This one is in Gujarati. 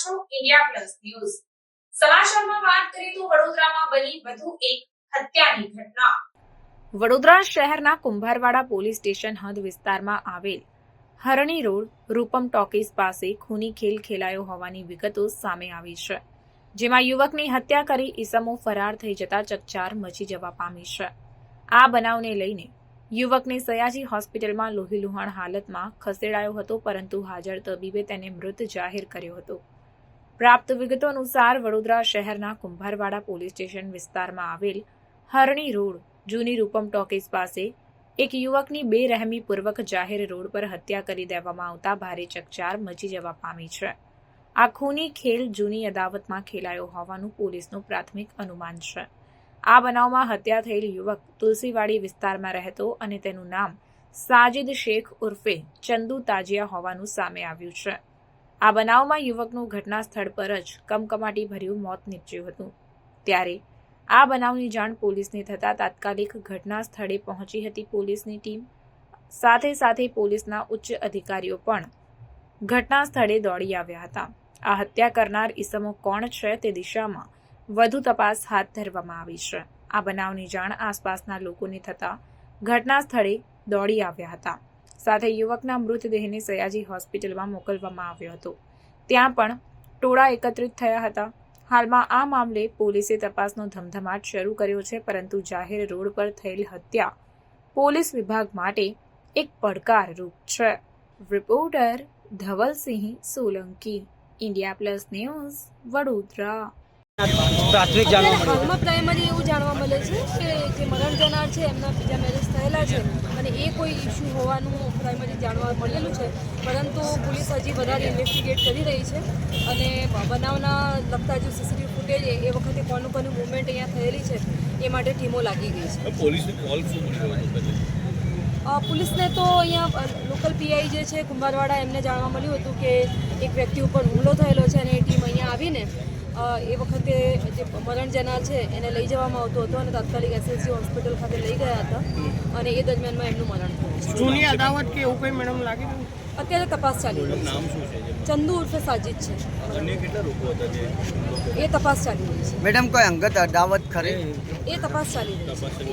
છો ઇન્ડિયા પ્લસ ન્યૂઝ સમાચારમાં વાત કરીએ તો વડોદરામાં બની વધુ એક હત્યાની ઘટના. વડોદરા શહેરના કુંભારવાડા પોલીસ સ્ટેશન હદ વિસ્તારમાં આવેલ હરણી રોડ, રૂપમ ટોકીઝ પાસે ખૂની ખેલ ખેલાયો હોવાની વિગતો સામે આવી છે, જેમાં યુવકની હત્યા કરી ઈસમો ફરાર થઈ જતા ચકચાર મચી જવા પામી છે. આ બનાવને લઈને યુવકને સયાજી હોસ્પિટલમાં લોહીલુહાણ હાલતમાં ખસેડાયો હતો, પરંતુ હાજર તબીબે તેને મૃત જાહેર કર્યો હતો. પ્રાપ્ત વિગતો અનુસાર વડોદરા શહેરના કુંભારવાડા પોલીસ સ્ટેશન વિસ્તારમાં આવેલ હરણી રોડ જૂની રૂપમ ટોકીઝ પાસે એક યુવકની બેરહેમીપૂર્વક જાહેર રોડ પર હત્યા કરી દેવામાં આવતા ભારે ચકચાર મચી જવા પામી છે. આ ખૂની ખેલ જૂની અદાવતમાં ખેલાયો હોવાનું પોલીસનું પ્રાથમિક અનુમાન છે. આ બનાવમાં હત્યા થયેલ યુવક તુલસીવાડી વિસ્તારમાં રહેતો અને તેનું નામ સાજિદ શેખ ઉર્ફે ચંદુ તાજિયા હોવાનું સામે આવ્યું છે. આ બનાવમાં યુવકનું ઘટના સ્થળ પર જ કમકમાટી ભર્યું મોત નીપજ્યું હતું. ત્યારે આ બનાવની જાણ પોલીસને થતાં તાત્કાલિક ઘટના સ્થળે પહોંચી હતી પોલીસની ટીમ. સાથે સાથે પોલીસના ઉચ્ચ અધિકારીઓ પણ ઘટના સ્થળે દોડી આવ્યા હતા. આ હત્યા કરનાર ઈસમો કોણ છે તે દિશામાં વધુ તપાસ હાથ ધરવામાં આવી છે. આ બનાવની જાણ આસપાસના લોકોને થતાં ઘટના સ્થળે દોડી આવ્યા હતા. સાથે યુવકના મૃતદેહને સયાજી હોસ્પિટલમાં મોકલવામાં આવ્યો હતો. ત્યાં પણ ટોળા એકત્રિત થયા હતા. હાલમાં આ મામલે પોલીસે તપાસનો ધમધમાટ શરૂ કર્યો છે, પરંતુ જાહેર રોડ પર થયેલ હત્યા પોલીસ વિભાગ માટે એક પડકારરૂપ છે. Reporter Dhavalsinh Solanki, India plus news Vadodara. પ્રાથમિક જાણવા અત્યારે પ્રાઇમરી એવું જાણવા મળે છે કે જે મરણ જનાર છે એમના બીજા મેરેજ થયેલા છે અને એ કોઈ ઇસ્યુ હોવાનું પ્રાઇમરી જાણવા મળેલું છે. પરંતુ પોલીસ હજી વધારે ઇન્વેસ્ટિગેટ કરી રહી છે અને બનાવના લગતા જે સીસીટીવી ફૂટેજ એ વખતે કોનું કોનું મુવમેન્ટ અહીંયા થયેલી છે એ માટે ટીમો લાગી ગઈ છે. પોલીસને કોલ પોલીસને તો અહીંયા લોકલ પીઆઈ જે છે કુંભારવાડા એમને જાણવા મળ્યું હતું કે એક વ્યક્તિ ઉપર હુમલો થયેલો છે અને એ ટીમ અહીંયા આવીને એ વખતે જે મરણ જનાર છે એને લઈ જવામાં આવતો હતો અને તાત્કાલિક એસએસજી હોસ્પિટલ ખાતે લઈ ગયા હતા અને એ દરમિયાનમાં એમનું મરણ થયું. જૂની અદાવત કે એવું કંઈ મેડમ લાગે અત્યારે તપાસ ચાલી રહી છે. છે ચંદુ ઉર્ફે સાજિદ છે. એ તપાસ ચાલી રહી છે. મેડમ કોઈ અંગત અદાવત ખરી? એ તપાસ ચાલી રહી છે.